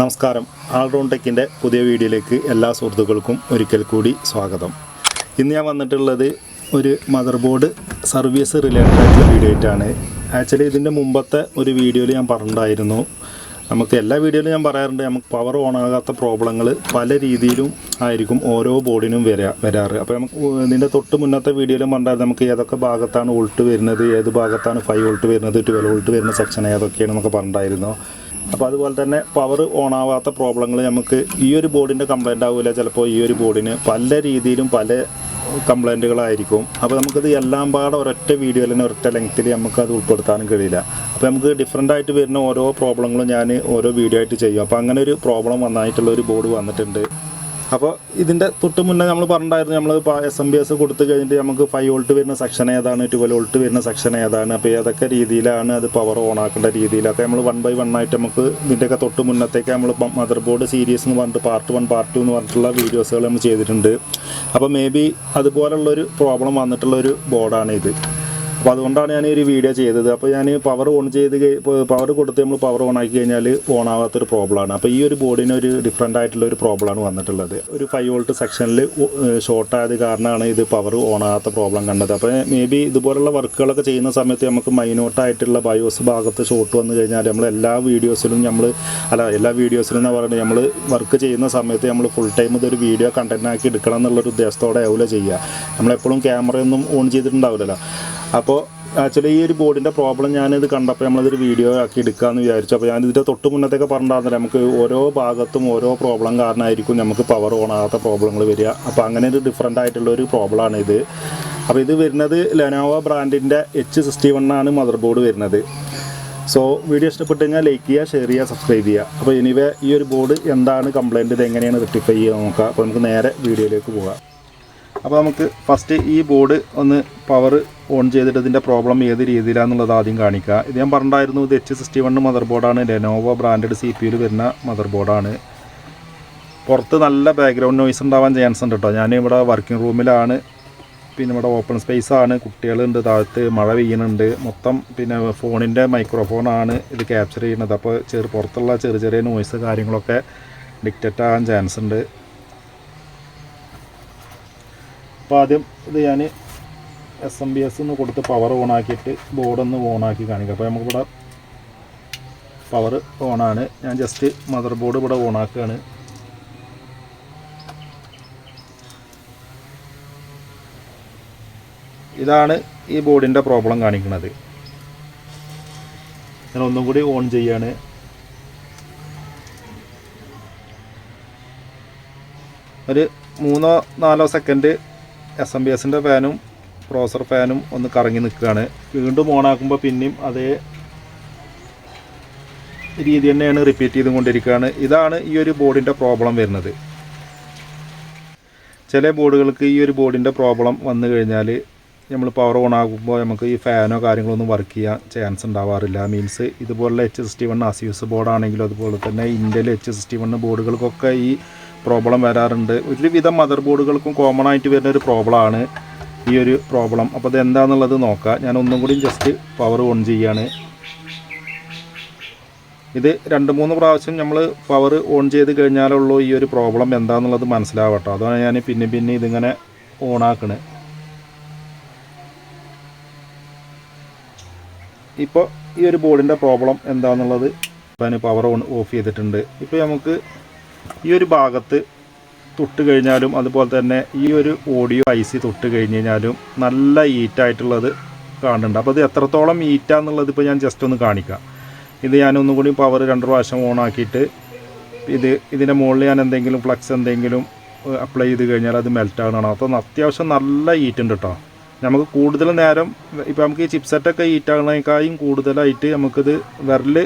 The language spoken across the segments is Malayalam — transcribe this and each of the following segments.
നമസ്കാരം. ആൾറൗണ്ട് ടെക്കിന്റെ പുതിയ വീഡിയോയിലേക്ക് എല്ലാ സുഹൃത്തുക്കൾക്കും ഒരിക്കൽ കൂടി സ്വാഗതം. ഇന്ന് ഞാൻ വന്നിട്ടുള്ളത് ഒരു മദർ ബോർഡ് സർവീസ് റിലേറ്റഡ് ആയിട്ടുള്ള വീഡിയോ ആയിട്ടാണ്. ആക്ച്വലി ഇതിന്റെ മുമ്പത്തെ ഒരു വീഡിയോയിൽ ഞാൻ പറഞ്ഞിട്ടുണ്ടായിരുന്നു. നമുക്ക് എല്ലാ വീഡിയോയിലും ഞാൻ പറയാറുണ്ട് നമുക്ക് പവർ ഓൺ ആകാത്ത പ്രോബ്ലങ്ങൾ പല രീതിയിലും ആയിരിക്കും ഓരോ ബോർഡിനും വരാ വരാറ്. അപ്പോൾ നമുക്ക് ഇതിന്റെ തൊട്ട് മുന്നത്തെ വീഡിയോയിലും പറഞ്ഞാൽ നമുക്ക് ഏതൊക്കെ ഭാഗത്താണ് വോൾട്ട് വരുന്നത് ഏത് ഭാഗത്താണ് ഫൈവ് വോൾട്ട് വരുന്നത് ട്വൽവ് വോൾട്ട് വരുന്ന സെക്ഷൻ ഏതൊക്കെയാണെന്നൊക്കെ പറഞ്ഞിട്ടുണ്ടായിരുന്നു. അപ്പോൾ അതുപോലെ തന്നെ പവർ ഓൺ ആവാത്ത പ്രോബ്ലങ്ങൾ നമുക്ക് ഈ ഒരു ബോർഡിന്റെ കംപ്ലൈന്റ് ആവില്ല ചിലപ്പോൾ ഈ ഒരു ബോർഡിന് പല രീതിയിലും പല കംപ്ലൈന്റുകളായിരിക്കും അപ്പോൾ നമുക്കത് എല്ലാം പാടെ ഒരൊറ്റ വീഡിയോയിൽ തന്നെ ഒരൊറ്റ ലെങ്ത്തിൽ നമുക്ക് അത് ഉൾപ്പെടുത്താനും കഴിയില്ല. അപ്പോൾ നമുക്ക് ഡിഫറെന്റ് ആയിട്ട് വരുന്ന ഓരോ പ്രോബ്ലങ്ങളും ഞാൻ ഓരോ വീഡിയോ ആയിട്ട് ചെയ്യും. അപ്പോൾ അങ്ങനെ ഒരു പ്രോബ്ലം വന്നായിട്ടുള്ള ഒരു ബോർഡ് വന്നിട്ടുണ്ട്. അപ്പോൾ ഇതിന്റെ തൊട്ട് മുന്നേ നമ്മൾ പറഞ്ഞിട്ടുണ്ടായിരുന്നു നമ്മൾ എസ് എം ബി എസ് കൊടുത്തു കഴിഞ്ഞിട്ട് നമുക്ക് ഫൈവ് വോൾട്ട് വരുന്ന സെക്ഷൻ ഏതാണ് ട്വൽവ് വോൾട്ട് വരുന്ന സെക്ഷൻ ഏതാണ് അപ്പോൾ ഏതൊക്കെ രീതിയിലാണ് അത് പവർ ഓൺ ആക്കേണ്ട രീതിയിലൊക്കെ നമ്മൾ വൺ ബൈ വൺ ആയിട്ട് നമുക്ക് ഇതിന്റെയൊക്കെ തൊട്ട് മുന്നത്തേക്ക് നമ്മൾ മദർ ബോർഡ് സീരീസ് എന്ന് പറഞ്ഞിട്ട് പാർട്ട് വൺ പാർട്ട് ടു എന്ന് പറഞ്ഞിട്ടുള്ള വീഡിയോസുകൾ നമ്മൾ ചെയ്തിട്ടുണ്ട്. അപ്പോൾ മേ ബി അതുപോലുള്ളൊരു പ്രോബ്ലം വന്നിട്ടുള്ള ഒരു ബോർഡാണ് ഇത് അപ്പോൾ അതുകൊണ്ടാണ് ഞാൻ ഒരു വീഡിയോ ചെയ്തത്. അപ്പോൾ ഞാൻ പവർ ഓൺ ചെയ്ത് പവർ കൊടുത്ത് നമ്മൾ പവർ ഓൺ ആക്കി കഴിഞ്ഞാൽ ഓൺ ആവാത്തൊരു പ്രോബ്ലമാണ് അപ്പോൾ ഈ ഒരു ബോർഡിന് ഒരു ഡിഫറെന്റ് ആയിട്ടുള്ള ഒരു പ്രോബ്ലമാണ് വന്നിട്ടുള്ളത്. ഒരു ഫൈവ് വോൾട്ട് സെക്ഷനിൽ ഷോർട്ട് ആയത് കാരണമാണ് ഇത് പവർ ഓൺ ആകാത്ത പ്രോബ്ലം കണ്ടത്. അപ്പോൾ മേ ബി ഇതുപോലുള്ള വർക്കുകളൊക്കെ ചെയ്യുന്ന സമയത്ത് നമുക്ക് മൈനോട്ടായിട്ടുള്ള ബയോസ് ഭാഗത്ത് ഷോർട്ട് വന്നു കഴിഞ്ഞാൽ നമ്മൾ എല്ലാ വീഡിയോസിലും നമ്മൾ അല്ല എല്ലാ വീഡിയോസിലും എന്ന് പറയുന്നത്? നമ്മൾ വർക്ക് ചെയ്യുന്ന സമയത്ത് നമ്മൾ ഫുൾ ടൈം ഇതൊരു വീഡിയോ കണ്ടന്റ് ആക്കി എടുക്കണം എന്നുള്ളൊരു ഉദ്ദേശത്തോടെ ആവില്ല ചെയ്യുക. നമ്മളെപ്പോഴും ക്യാമറയൊന്നും ഓൺ ചെയ്തിട്ടുണ്ടാവില്ലല്ലോ അപ്പോൾ ആക്ച്വലി ഈ ഒരു ബോർഡിന്റെ പ്രോബ്ലം ഞാനിത് കണ്ടപ്പോൾ നമ്മളിതൊരു വീഡിയോ ആക്കി എടുക്കാമെന്ന് വിചാരിച്ചു. അപ്പോൾ ഞാനിതിന്റെ തൊട്ട് മുന്നത്തേക്ക് പറഞ്ഞിട്ടുണ്ടായിരുന്നില്ല നമുക്ക് ഓരോ ഭാഗത്തും ഓരോ പ്രോബ്ലം കാരണമായിരിക്കും നമുക്ക് പവർ ഓൺ ആകാത്ത പ്രോബ്ലങ്ങൾ വരിക. അപ്പോൾ അങ്ങനെ ഒരു ഡിഫറെന്റ് ആയിട്ടുള്ള ഒരു പ്രോബ്ലമാണ് ഇത്. അപ്പോൾ ഇത് വരുന്നത് ലെനോവ ബ്രാൻഡിന്റെ എച്ച് സിക്സ്റ്റി വൺ ആണ് മദർ ബോർഡ് വരുന്നത്. സോ വീഡിയോ ഇഷ്ടപ്പെട്ട് കഴിഞ്ഞാൽ ലൈക്ക് ചെയ്യുക ഷെയർ ചെയ്യുക സബ്സ്ക്രൈബ് ചെയ്യുക. അപ്പോൾ ഇനിവേ ഈ ഒരു ബോർഡ് എന്താണ് കംപ്ലയിന്റ് ഇത് എങ്ങനെയാണ് റെക്ടിഫൈ ചെയ്യുക നോക്കുക അപ്പോൾ നമുക്ക് നേരെ വീഡിയോയിലേക്ക് പോകാം. അപ്പോൾ നമുക്ക് ഫസ്റ്റ് ഈ ബോർഡ് ഒന്ന് പവർ ഓൺ ചെയ്തിട്ട് ഇതിന്റെ പ്രോബ്ലം ഏത് രീതിയിലാണെന്നുള്ളത് ആദ്യം കാണിക്കുക. ഇത് ഞാൻ പറഞ്ഞിട്ടുണ്ടായിരുന്നു ഇത് എച്ച് സിക്സ്റ്റി വണ് മദർ ബോർഡാണ് ലെനോവോ ബ്രാൻഡഡ് സി പി യുയിൽ വരുന്ന മദർ ബോർഡാണ് പുറത്ത് നല്ല ബാക്ക്ഗ്രൗണ്ട് നോയ്സ് ഉണ്ടാവാൻ ചാൻസ് ഉണ്ട് കേട്ടോ ഞാൻ ഇവിടെ വർക്കിംഗ് റൂമിലാണ് പിന്നെ ഇവിടെ ഓപ്പൺ സ്പേസ് ആണ്. കുട്ടികളുണ്ട് താഴത്ത് മഴ പെയ്യുന്നുണ്ട്. മൊത്തം പിന്നെ ഫോണിന്റെ മൈക്രോഫോണാണ് ഇത് ക്യാപ്ചർ ചെയ്യുന്നത്. അപ്പോൾ ചെറു പുറത്തുള്ള ചെറിയ ചെറിയ നോയ്സ് കാര്യങ്ങളൊക്കെ ഡിക്റ്റേറ്റ് ആകാൻ ചാൻസ് ഉണ്ട്. അപ്പോൾ ആദ്യം ഇത് ഞാൻ എസ് എം ബി എസ് എന്ന് കൊടുത്ത് പവർ ഓൺ ആക്കിയിട്ട് ബോർഡൊന്ന് ഓൺ ആക്കി കാണിക്കാം. അപ്പോൾ നമുക്കിവിടെ പവർ ഓണാണ് ഞാൻ ജസ്റ്റ് മദർ ബോർഡ് ഇവിടെ ഓൺ ആക്കുകയാണ്. ഇതാണ് ഈ ബോർഡിന്റെ പ്രോബ്ലം കാണിക്കുന്നത്. ഞാൻ ഒന്നും കൂടി ഓൺ ചെയ്യാണ്. ഒരു മൂന്നോ നാലോ സെക്കൻഡ് എസ് എം ബി എസിന്റെ ഫാനും പ്രോസർ ഫാനും ഒന്ന് കറങ്ങി നിൽക്കുകയാണ്. വീണ്ടും ഓണാക്കുമ്പോൾ പിന്നെയും അതേ രീതി തന്നെയാണ് റിപ്പീറ്റ് ചെയ്തുകൊണ്ടിരിക്കുകയാണ് ഇതാണ് ഈ ഒരു ബോർഡിന്റെ പ്രോബ്ലം വരുന്നത്. ചില ബോർഡുകൾക്ക് ഈ ഒരു ബോർഡിന്റെ പ്രോബ്ലം വന്നു കഴിഞ്ഞാൽ നമ്മൾ പവർ ഓൺ ആകുമ്പോൾ നമുക്ക് ഈ ഫാനോ കാര്യങ്ങളൊന്നും വർക്ക് ചെയ്യാൻ ചാൻസ് ഉണ്ടാവാറില്ല. മീൻസ് ഇതുപോലുള്ള H S T one Asus ബോർഡാണെങ്കിലും അതുപോലെ തന്നെ ഇന്ത്യയിലെ എച്ച് എസ് ടി വൺ ബോർഡുകൾക്കൊക്കെ ഈ പ്രോബ്ലം വരാറുണ്ട്. ഒരുവിധം മദർ ബോർഡുകൾക്കും കോമൺ ആയിട്ട് വരുന്ന ഒരു പ്രോബ്ലം ആണ് ഈ ഒരു പ്രോബ്ലം അപ്പോൾ അത് എന്താണെന്നുള്ളത് നോക്കാം. ഞാൻ ഒന്നും കൂടി ജസ്റ്റ് പവർ ഓൺ ചെയ്യാണ്. ഇത് രണ്ട് മൂന്ന് പ്രാവശ്യം നമ്മൾ പവർ ഓൺ ചെയ്ത് കഴിഞ്ഞാലുള്ളൂ ഈ ഒരു പ്രോബ്ലം എന്താണെന്നുള്ളത് മനസ്സിലാവട്ടോ. അതാണ് ഞാൻ പിന്നെ പിന്നെ ഇതിങ്ങനെ ഓൺ ഓണാക്കണേ ഇപ്പോൾ ഈ ഒരു ബോർഡിന്റെ പ്രോബ്ലം എന്താണെന്നുള്ളത് ഞാൻ പവർ ഓൺ ഓഫ് ചെയ്തിട്ടുണ്ട്. ഇപ്പോൾ നമുക്ക് ഈ ഒരു ഭാഗത്ത് തൊട്ട് കഴിഞ്ഞാലും അതുപോലെ തന്നെ ഈ ഒരു ഓഡിയോ ഐ സി തൊട്ട് കഴിഞ്ഞ് കഴിഞ്ഞാലും നല്ല ഈറ്റായിട്ടുള്ളത് കാണുന്നുണ്ട്. അപ്പോൾ ഇത് എത്രത്തോളം ഹീറ്റാന്നുള്ളത് ഇപ്പോൾ ഞാൻ ജസ്റ്റ് ഒന്ന് കാണിക്കാം. ഇത് ഞാൻ ഒന്നും കൂടി പവർ രണ്ട് പ്രാവശ്യം ഓൺ ആക്കിയിട്ട് ഇത് ഇതിന്റെ മുകളിൽ ഞാൻ എന്തെങ്കിലും ഫ്ലക്സ് എന്തെങ്കിലും അപ്ലൈ ചെയ്ത് കഴിഞ്ഞാൽ അത് മെൽറ്റ് ആകണം അപ്പോൾ അത്യാവശ്യം നല്ല ഹീറ്റ് ഉണ്ട് കേട്ടോ നമുക്ക് കൂടുതൽ നേരം ഇപ്പോൾ നമുക്ക് ഈ ചിപ്സെറ്റൊക്കെ ആകണേക്കാളും കൂടുതലായിട്ട് നമുക്കിത് വിരൽ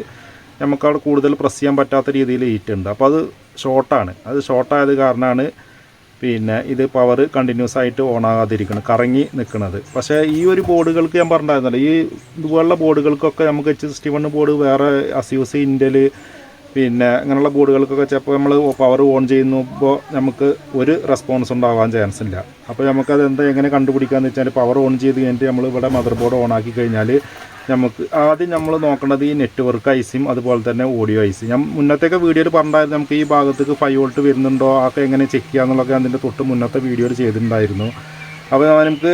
നമുക്കവിടെ കൂടുതൽ പ്രസ് ചെയ്യാൻ പറ്റാത്ത രീതിയിൽ ഹീറ്റ് ഉണ്ട്. അപ്പോൾ അത് ഷോർട്ടാണ്. അത് ഷോർട്ടായത് കാരണമാണ് പിന്നെ ഇത് പവർ കണ്ടിന്യൂസ് ആയിട്ട് ഓൺ ആകാതിരിക്കണം കറങ്ങി നിൽക്കുന്നത് പക്ഷേ ഈ ഒരു ബോർഡുകൾക്ക് ഞാൻ പറഞ്ഞിട്ടുണ്ടായിരുന്നില്ല ഈ ഇതുപോലുള്ള ബോർഡുകൾക്കൊക്കെ നമുക്ക് എച്ച് സിക്സ്റ്റി വൺ ബോർഡ് വേറെ അസ്യൂസ് ഇൻഡൽ പിന്നെ അങ്ങനെയുള്ള ബോർഡുകൾക്കൊക്കെ ചിലപ്പോൾ നമ്മൾ പവർ ഓൺ ചെയ്യുമ്പോൾ നമുക്ക് ഒരു റെസ്പോൺസ് ഉണ്ടാവാൻ ചാൻസ് ഇല്ല. അപ്പോൾ നമുക്കത് എന്താ എങ്ങനെ കണ്ടുപിടിക്കാമെന്ന് വെച്ചാൽ പവർ ഓൺ ചെയ്ത് കഴിഞ്ഞിട്ട് നമ്മൾ ഇവിടെ മദർ ബോർഡ് ഓൺ ആക്കി കഴിഞ്ഞാൽ നമുക്ക് ആദ്യം നമ്മൾ നോക്കേണ്ടത് ഈ നെറ്റ്വർക്ക് ഐസിയും അതുപോലെ തന്നെ ഓഡിയോ ഐസി ഞാൻ മുന്നത്തെയൊക്കെ വീഡിയോയിൽ പറഞ്ഞായിരുന്നു നമുക്ക് ഈ ഭാഗത്തേക്ക് ഫൈവ് വോൾട്ട് വരുന്നുണ്ടോ അതൊക്കെ എങ്ങനെ ചെക്ക് ചെയ്യാന്നുള്ളതൊക്കെ അതിന്റെ തൊട്ട് മുന്നത്തെ വീഡിയോയിൽ ചെയ്തിട്ടുണ്ടായിരുന്നു. അപ്പോൾ നമുക്ക്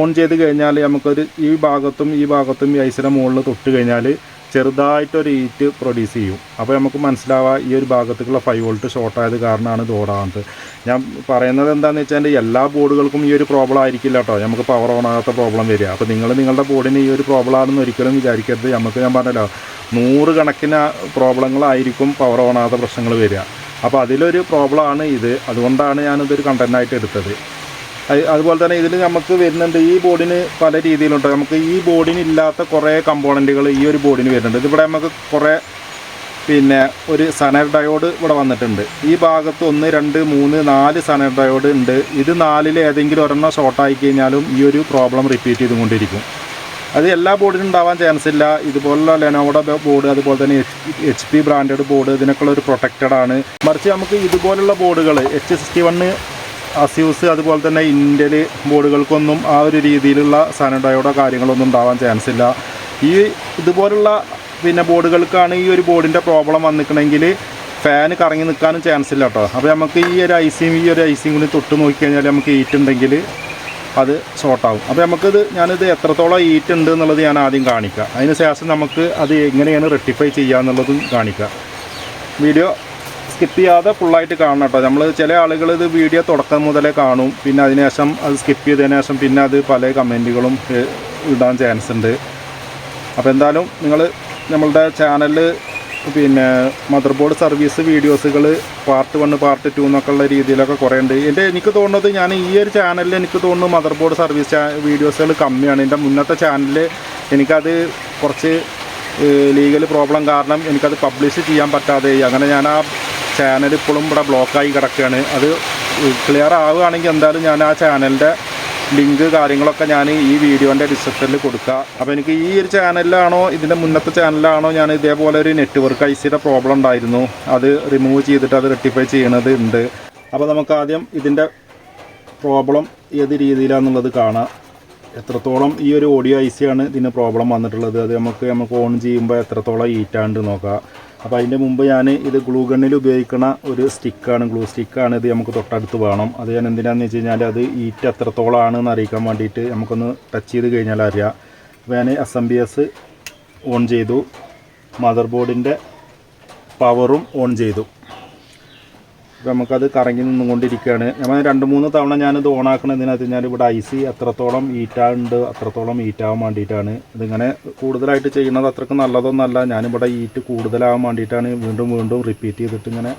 ഓൺ ചെയ്ത് കഴിഞ്ഞാൽ നമുക്കൊരു ഈ ഭാഗത്തും ഈ ഭാഗത്തും ഈ ഐസിന്റെ മുകളിൽ തൊട്ട് കഴിഞ്ഞാൽ ചെറുതായിട്ടൊരു ഹീറ്റ് പ്രൊഡ്യൂസ് ചെയ്യും. അപ്പോൾ നമുക്ക് മനസ്സിലാവുക ഈ ഒരു ഭാഗത്തേക്കുള്ള ഫൈവ് വോൾട്ട് ഷോർട്ടായത് കാരണമാണ് ഇത് ഓടാകുന്നത് ഞാൻ പറയുന്നത് എന്താണെന്ന് വെച്ചാൽ എല്ലാ ബോർഡുകൾക്കും ഈ ഒരു പ്രോബ്ലം ആയിരിക്കില്ല കേട്ടോ നമുക്ക് പവർ ഓൺ ആകാത്ത പ്രോബ്ലം വരിക. അപ്പോൾ നിങ്ങൾ നിങ്ങളുടെ ബോർഡിന് ഈ ഒരു പ്രോബ്ലം ആണെന്ന് ഒരിക്കലും വിചാരിക്കരുത്. നമുക്ക് ഞാൻ പറഞ്ഞല്ലോ നൂറ് കണക്കിന് പ്രോബ്ലങ്ങളായിരിക്കും പവർ ഓൺ ആകാത്ത പ്രശ്നങ്ങൾ വരിക. അപ്പോൾ അതിലൊരു പ്രോബ്ലമാണ് ഇത്. അതുകൊണ്ടാണ് ഞാനിതൊരു കണ്ടന്റായിട്ട് എടുത്തത്. അതുപോലെ തന്നെ ഇതിൽ നമുക്ക് വരുന്നുണ്ട് ഈ ബോർഡിന് പല രീതിയിലുണ്ട്. നമുക്ക് ഈ ബോർഡിന് ഇല്ലാത്ത കുറേ കമ്പോണന്റുകൾ ഈ ഒരു ബോർഡിന് വരുന്നുണ്ട്. ഇതിവിടെ നമുക്ക് കുറേ പിന്നെ ഒരു സനർ ഡയോഡ് ഇവിടെ വന്നിട്ടുണ്ട്. ഈ ഭാഗത്ത് ഒന്ന് രണ്ട് മൂന്ന് നാല് സനർ ഡയോഡ് ഉണ്ട്. ഇത് നാലിൽ ഏതെങ്കിലും ഒരെണ്ണം ഷോർട്ടായി കഴിഞ്ഞാലും ഈ ഒരു പ്രോബ്ലം റിപ്പീറ്റ് ചെയ്തുകൊണ്ടിരിക്കും. അത് എല്ലാ ബോർഡിനും ഉണ്ടാവാൻ ചാൻസ് ഇല്ല. ഇതുപോലുള്ള ലെനോവോടെ ബോർഡ് അതുപോലെ തന്നെ എച്ച് പി ബ്രാൻഡഡ് ബോർഡ് ഇതിനൊക്കെയുള്ള ഒരു പ്രൊട്ടക്റ്റഡ് ആണ്. മറിച്ച് നമുക്ക് ഇതുപോലുള്ള ബോർഡുകൾ എച്ച് സിക്സ്റ്റി വണ്ണ് അസ്യൂസ് അതുപോലെ തന്നെ ഇന്ത്യയിൽ ബോർഡുകൾക്കൊന്നും ആ ഒരു രീതിയിലുള്ള സാനിഡയോടോ കാര്യങ്ങളൊന്നും ഉണ്ടാവാൻ ചാൻസ് ഇല്ല. ഈ ഇതുപോലുള്ള പിന്നെ ബോർഡുകൾക്കാണ് ഈ ഒരു ബോർഡിന്റെ പ്രോബ്ലം വന്നിക്കണമെങ്കിൽ ഫാൻ കറങ്ങി നിൽക്കാനും ചാൻസ് ഇല്ല കേട്ടോ അപ്പോൾ നമുക്ക് ഈ ഒരു ഐസിയും ഈ ഒരു ഐസിയും കൂടി തൊട്ട് നോക്കിക്കഴിഞ്ഞാൽ നമുക്ക് ഹീറ്റ് ഉണ്ടെങ്കിൽ അത് ഷോർട്ടാവും അപ്പോൾ നമുക്കിത് ഞാനിത് എത്രത്തോളം ഹീറ്റ് ഉണ്ട് എന്നുള്ളത് ഞാൻ ആദ്യം കാണിക്കാം. അതിന് ശേഷം നമുക്ക് അത് എങ്ങനെയാണ് റെക്ടിഫൈ ചെയ്യുക എന്നുള്ളതും കാണിക്കാം. വീഡിയോ സ്കിപ്പ് ചെയ്യാതെ ഫുള്ളായിട്ട് കാണണം കേട്ടോ. നമ്മൾ ചില ആളുകൾ ഇത് വീഡിയോ തുടക്കം മുതലേ കാണും. പിന്നെ അതിനുശേഷം അത് സ്കിപ്പ് ചെയ്തതിന് ശേഷം പിന്നെ അത് പല കമന്റുകളും ഇടാൻ ചാൻസ് ഉണ്ട്. അപ്പോൾ എന്തായാലും നിങ്ങൾ നമ്മളുടെ ചാനലിൽ പിന്നെ മദർ ബോർഡ് സർവീസ് വീഡിയോസുകൾ പാർട്ട് വൺ പാർട്ട് ടു എന്നൊക്കെ ഉള്ള രീതിയിലൊക്കെ കുറേ ഉണ്ട്. എന്റെ എനിക്ക് തോന്നുന്നത് ഞാൻ ഈ ഒരു ചാനലിൽ എനിക്ക് തോന്നുന്നു മദർ ബോർഡ് സർവീസ് വീഡിയോസുകൾ കമ്മിയാണ്. എന്റെ മുന്നത്തെ ചാനലിൽ എനിക്കത് കുറച്ച് ലീഗൽ പ്രോബ്ലം കാരണം എനിക്കത് പബ്ലിഷ് ചെയ്യാൻ പറ്റാതെ. അങ്ങനെ ഞാൻ ആ ചാനൽ ഇപ്പോഴും ഇവിടെ ബ്ലോക്കായി കിടക്കുകയാണ്. അത് ക്ലിയർ ആവുകയാണെങ്കിൽ എന്തായാലും ഞാൻ ആ ചാനലിന്റെ ലിങ്ക് കാര്യങ്ങളൊക്കെ ഞാൻ ഈ വീഡിയോന്റെ ഡിസ്ക്രിപ്ഷനിൽ കൊടുക്കുക. അപ്പോൾ എനിക്ക് ഈ ഒരു ചാനലിലാണോ ഇതിന്റെ മുന്നത്തെ ചാനലിലാണോ ഞാൻ ഇതേപോലെ ഒരു നെറ്റ്വർക്ക് ഐ സിയുടെ പ്രോബ്ലം ഉണ്ടായിരുന്നു. അത് റിമൂവ് ചെയ്തിട്ട് അത് റെക്ടിഫൈ ചെയ്യണത് ഉണ്ട്. അപ്പോൾ നമുക്ക് ആദ്യം ഇതിന്റെ പ്രോബ്ലം ഏത് രീതിയിലാണെന്നുള്ളത് കാണാം. എത്രത്തോളം ഈ ഒരു ഓഡിയോ ഐ സിയാണ് ഇതിന് പ്രോബ്ലം വന്നിട്ടുള്ളത്. അത് നമുക്ക് നമുക്ക് ഓൺ ചെയ്യുമ്പോൾ എത്രത്തോളം ഹീറ്റാണ്ട് നോക്കാം. അപ്പോൾ അതിന്റെ മുമ്പ് ഞാൻ ഇത് ഗ്ലൂ ഗണ്ണിൽ ഉപയോഗിക്കുന്ന ഒരു സ്റ്റിക്കാണ് ഗ്ലൂ സ്റ്റിക്കാണ് ഇത് നമുക്ക് തൊട്ടടുത്ത് വേണം. അത് ഞാൻ എന്തിനാണെന്ന് വെച്ച് കഴിഞ്ഞാൽ അത് ഹീറ്റ് എത്രത്തോളമാണെന്ന് അറിയിക്കാൻ വേണ്ടിയിട്ട് നമുക്കൊന്ന് ടച്ച് ചെയ്ത് കഴിഞ്ഞാൽ അറിയാം. അപ്പോൾ ഞാൻ S M B S on ചെയ്തു മദർ ബോർഡിന്റെ പവറും ഓൺ ചെയ്തു. അപ്പോൾ നമുക്കത് കറങ്ങി നിന്നുകൊണ്ടിരിക്കുകയാണ്. നമ്മൾ രണ്ട് മൂന്ന് തവണ ഞാനിത് ഓണാക്കണതിനകത്ത് ഞാൻ ഇവിടെ ഐ സി എത്രത്തോളം ഈറ്റാണ്ട് അത്രത്തോളം ഈറ്റാവാൻ വേണ്ടിയിട്ടാണ്. ഇതിങ്ങനെ കൂടുതലായിട്ട് ചെയ്യുന്നത് അത്രയ്ക്ക് നല്ലതൊന്നല്ല. ഞാനിവിടെ ഈറ്റ് കൂടുതലാവാൻ വേണ്ടിയിട്ടാണ് വീണ്ടും വീണ്ടും റിപ്പീറ്റ് ചെയ്തിട്ട് ഇങ്ങനെ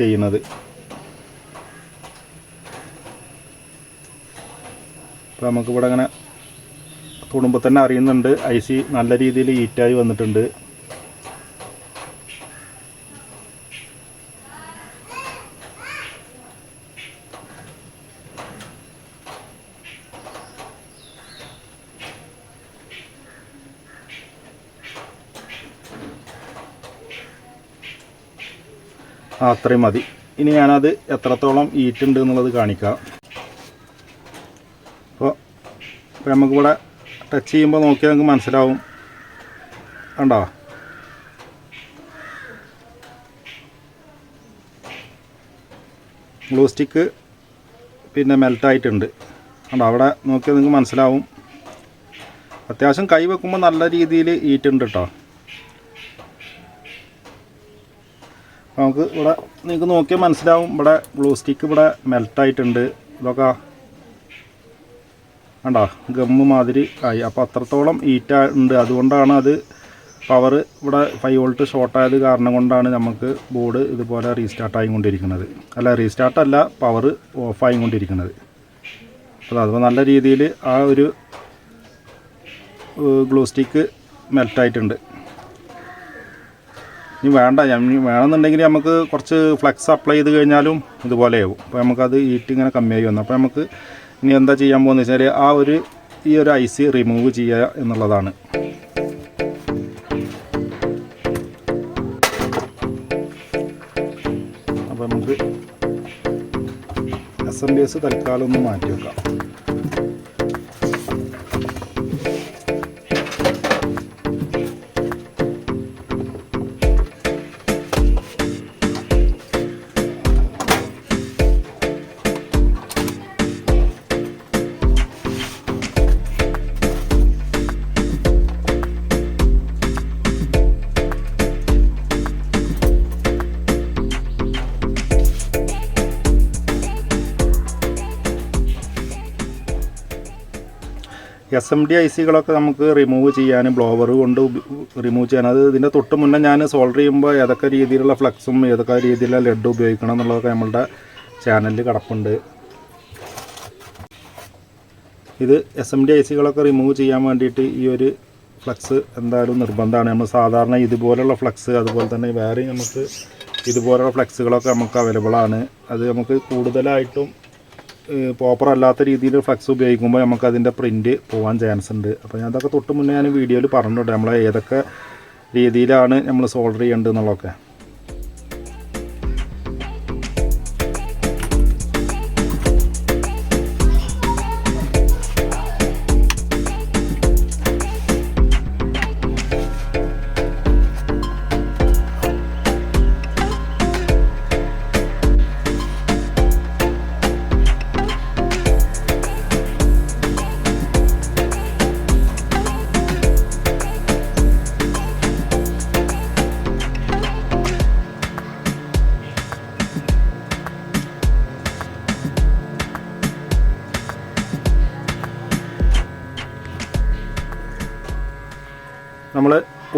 ചെയ്യുന്നത്. അപ്പോൾ നമുക്കിവിടെ അങ്ങനെ തുടുമ്പോൾ തന്നെ അറിയുന്നുണ്ട് ഐ സി നല്ല രീതിയിൽ ഈറ്റായി വന്നിട്ടുണ്ട്. അത്രയും മതി. ഇനി ഞാനത് എത്രത്തോളം ഈറ്റുണ്ട് എന്നുള്ളത് കാണിക്കാം. അപ്പോൾ നമുക്കിവിടെ ടച്ച് ചെയ്യുമ്പോൾ നോക്കിയാൽ നമുക്ക് മനസ്സിലാവും. കണ്ടോ? ഗ്ലൂ സ്റ്റിക്ക് പിന്നെ മെൽറ്റായിട്ടുണ്ട്. കണ്ടോ? അവിടെ നോക്കിയാൽ നിങ്ങൾക്ക് മനസ്സിലാവും. അത്യാവശ്യം കൈ വെക്കുമ്പോൾ നല്ല രീതിയിൽ ഈറ്റുണ്ട് കേട്ടോ നമുക്ക് ഇവിടെ നിങ്ങൾക്ക് നോക്കിയാൽ മനസ്സിലാവും. ഇവിടെ ഗ്ലൂ സ്റ്റിക്ക് ഇവിടെ മെൽട്ടായിട്ടുണ്ട് ഇതൊക്കെ കണ്ടോ? ഗമ്മ് മാതിരി ആയി. അപ്പോൾ അത്രത്തോളം ഹീറ്റ് ഉണ്ട്. അതുകൊണ്ടാണ് അത് പവർ ഇവിടെ ഫൈവ് വോൾട്ട് ഷോർട്ടായത് കാരണം കൊണ്ടാണ് നമുക്ക് ബോർഡ് ഇതുപോലെ റീസ്റ്റാർട്ട് ആയിക്കൊണ്ടിരിക്കുന്നത്. അല്ല റീസ്റ്റാർട്ട് അല്ല പവർ ഓഫ് കൊണ്ടിരിക്കുന്നത് അപ്പോൾ അതിപ്പോൾ നല്ല രീതിയിൽ ആ ഒരു ഗ്ലൂ സ്റ്റിക്ക് മെൽറ്റായിട്ടുണ്ട് ഇനി വേണ്ട ഇനി വേണമെന്നുണ്ടെങ്കിൽ നമുക്ക് കുറച്ച് ഫ്ലെക്സ് അപ്ലൈ ചെയ്ത് കഴിഞ്ഞാലും ഇതുപോലെയാവും അപ്പോൾ നമുക്കത് ഹീറ്റ് ഇങ്ങനെ കമ്മിയായി വന്നു. അപ്പോൾ നമുക്ക് ഇനി എന്താ ചെയ്യാൻ പോകുന്നത് വെച്ചാൽ ആ ഒരു ഈ ഒരു ഐസ് റിമൂവ് ചെയ്യുക എന്നുള്ളതാണ്. അപ്പോൾ നമുക്ക് എസ് എം ബി എസ് തൽക്കാലം ഒന്ന് മാറ്റി വെക്കാം. എസ് എം ഡി ഐ സികളൊക്കെ നമുക്ക് റിമൂവ് ചെയ്യാനും ബ്ലോവർ കൊണ്ട് റിമൂവ് ചെയ്യാൻ അത് ഇതിന്റെ തൊട്ട് മുന്നേ ഞാൻ സോൾഡർ ചെയ്യുമ്പോൾ ഏതൊക്കെ രീതിയിലുള്ള ഫ്ലക്സും ഏതൊക്കെ രീതിയിലുള്ള ലെഡ് ഉപയോഗിക്കണം എന്നുള്ളതൊക്കെ നമ്മളുടെ ചാനലിൽ കിടപ്പുണ്ട്. ഇത് എസ് എം ഡി ഐ സികളൊക്കെ റിമൂവ് ചെയ്യാൻ വേണ്ടിയിട്ട് ഈ ഒരു ഫ്ലക്സ് എന്തായാലും നിർബന്ധമാണ്. നമ്മൾ സാധാരണ ഇതുപോലുള്ള ഫ്ലക്സ് അതുപോലെ തന്നെ വേറെ നമുക്ക് ഇതുപോലുള്ള ഫ്ലക്സുകളൊക്കെ നമുക്ക് അവൈലബിൾ ആണ്. അത് നമുക്ക് കൂടുതലായിട്ടും പ്രോപ്പർ അല്ലാത്ത രീതിയിൽ ഫ്ലക്സ് ഉപയോഗിക്കുമ്പോൾ നമുക്ക് അതിന്റെ പ്രിന്റ് പോകാൻ ചാൻസ് ഉണ്ട്. അപ്പോൾ ഞാൻ അതൊക്കെ തൊട്ട് മുന്നേ ഞാൻ വീഡിയോയിൽ പറഞ്ഞിട്ടുണ്ട്. നമ്മൾ ഏതൊക്കെ രീതിയിലാണ് നമ്മൾ സോൾഡർ ചെയ്യേണ്ടത് എന്നുള്ളതൊക്കെ.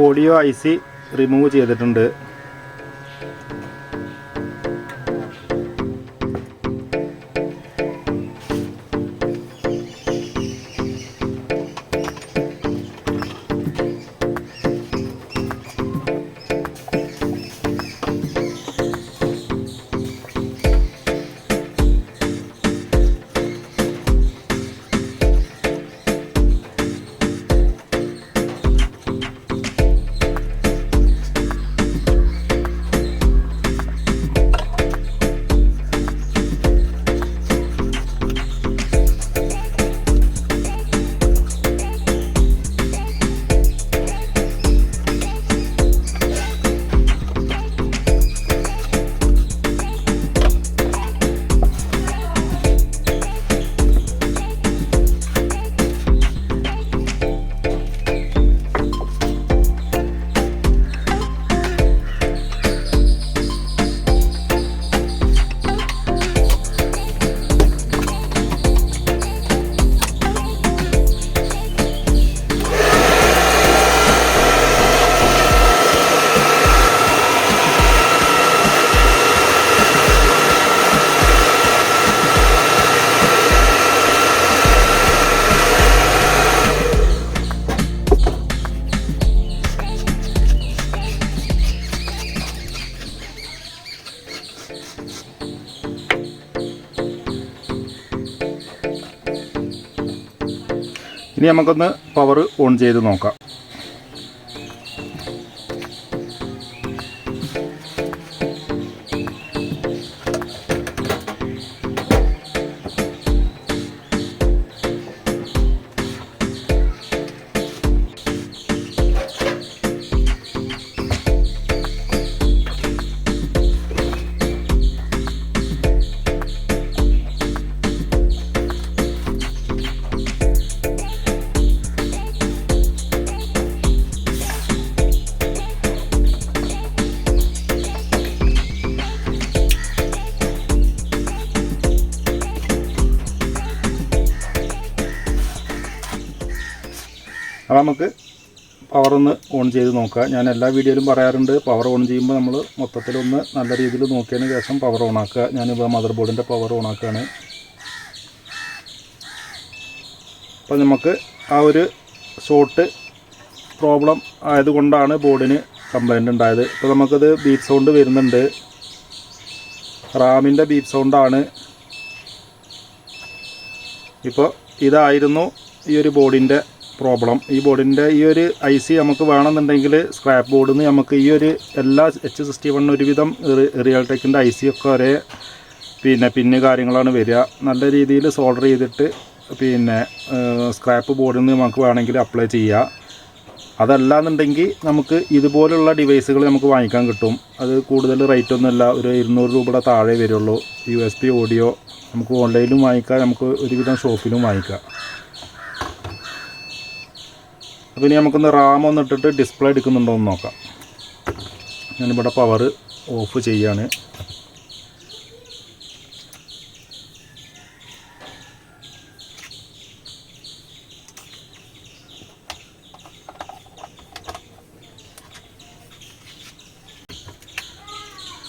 ഓഡിയോ ഐ സി റിമൂവ് ചെയ്തിട്ടുണ്ട്. ഇനി നമുക്കൊന്ന് പവർ ഓൺ ചെയ്ത് നോക്കാം. നമുക്ക് പവർ ഒന്ന് ഓൺ ചെയ്ത് നോക്കാം. ഞാൻ എല്ലാ വീഡിയോയിലും പറയാറുണ്ട് പവർ ഓൺ ചെയ്യുമ്പോൾ നമ്മൾ മൊത്തത്തിലൊന്ന് നല്ല രീതിയിൽ നോക്കിയതിന് ശേഷം പവർ ഓൺ ആക്കുക. ഞാനിപ്പോൾ മദർ ബോർഡിന്റെ പവർ ഓൺ ആക്കുകയാണ്. അപ്പോൾ നമുക്ക് ആ ഒരു ഷോർട്ട് പ്രോബ്ലം ആയതുകൊണ്ടാണ് ബോർഡിന് കംപ്ലൈന്റ് ഉണ്ടായത്. ഇപ്പോൾ നമുക്കത് ബീപ് സൗണ്ട് വരുന്നുണ്ട്. റാമിന്റെ ബീപ് സൗണ്ടാണ് ഇപ്പോൾ ഇതായിരുന്നു ഈ ഒരു ബോർഡിന്റെ പ്രോബ്ലം. ഈ ബോർഡിന്റെ ഈ ഒരു ഐ സി നമുക്ക് വേണമെന്നുണ്ടെങ്കിൽ സ്ക്രാപ്പ് ബോർഡിൽ നിന്ന് നമുക്ക് ഈ ഒരു എല്ലാ എച്ച് സിക്സ്റ്റി വൺ ഒരുവിധം റിയൽ ടെക്കിന്റെ ഐ സി ഒക്കെ ഒരേ പിന്നെ പിന്ന് കാര്യങ്ങളാണ് വരിക. നല്ല രീതിയിൽ സോൾഡർ ചെയ്തിട്ട് പിന്നെ സ്ക്രാപ്പ് ബോർഡിൽ നിന്ന് നമുക്ക് വേണമെങ്കിൽ അപ്ലൈ ചെയ്യുക അതല്ല എന്നുണ്ടെങ്കിൽ നമുക്ക് ഇതുപോലുള്ള ഡിവൈസുകൾ നമുക്ക് വാങ്ങിക്കാൻ കിട്ടും. അത് കൂടുതൽ റേറ്റ് ഒന്നുമില്ല ഒരു ഇരുന്നൂറ് രൂപയുടെ താഴെ വരുള്ളൂ. യു എസ് പി ഓഡിയോ നമുക്ക് ഓൺലൈനിലും വാങ്ങിക്കാം. നമുക്ക് ഒരുവിധം ഷോപ്പിലും വാങ്ങിക്കാം. അപ്പോൾ ഇനി നമുക്കൊന്ന് റാം ഒന്ന് ഇട്ടിട്ട് ഡിസ്പ്ലേ എടുക്കുന്നുണ്ടോ എന്ന് നോക്കാം. ഞാനിവിടെ പവർ ഓഫ് ചെയ്യാണ്.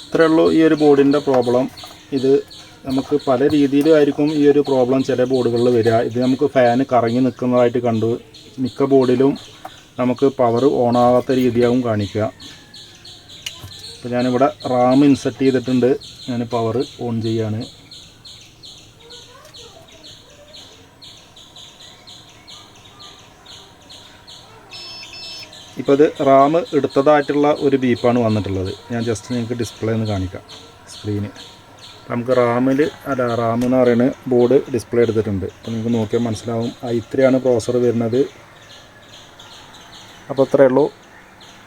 ഇത്രയേ ഉള്ളൂ ഈ ഒരു ബോർഡിന്റെ പ്രോബ്ലം ഇത് നമുക്ക് പല രീതിയിലും ആയിരിക്കും ഈ ഒരു പ്രോബ്ലം ചില ബോർഡുകളിൽ വരിക. ഇത് നമുക്ക് ഫാന് കറങ്ങി നിൽക്കുന്നതായിട്ട് കണ്ടു മിക്ക ബോർഡിലും നമുക്ക് പവർ ഓൺ ആവാത്ത രീതിയാവും കാണിക്കുക. അപ്പോൾ ഞാനിവിടെ റാം ഇൻസെർട്ട് ചെയ്തിട്ടുണ്ട്. ഞാൻ പവർ ഓൺ ചെയ്യാണ്. ഇപ്പോൾ അത് റാം എടുത്തതായിട്ടുള്ള ഒരു ബീപ്പാണ് വന്നിട്ടുള്ളത്. ഞാൻ ജസ്റ്റ് നിങ്ങൾക്ക് ഡിസ്പ്ലേ ഒന്ന് കാണിക്കാം സ്ക്രീന് നമുക്ക് റാമിൽ അല്ല റാം എന്ന് പറയുന്നത് ബോർഡ് ഡിസ്പ്ലേ എടുത്തിട്ടുണ്ട്. അപ്പോൾ നിങ്ങൾക്ക് നോക്കിയാൽ മനസ്സിലാവും. ആ ത്രീ ആണ് പ്രോസർ വരുന്നത്. അപ്പോൾ അത്രയേ ഉള്ളൂ.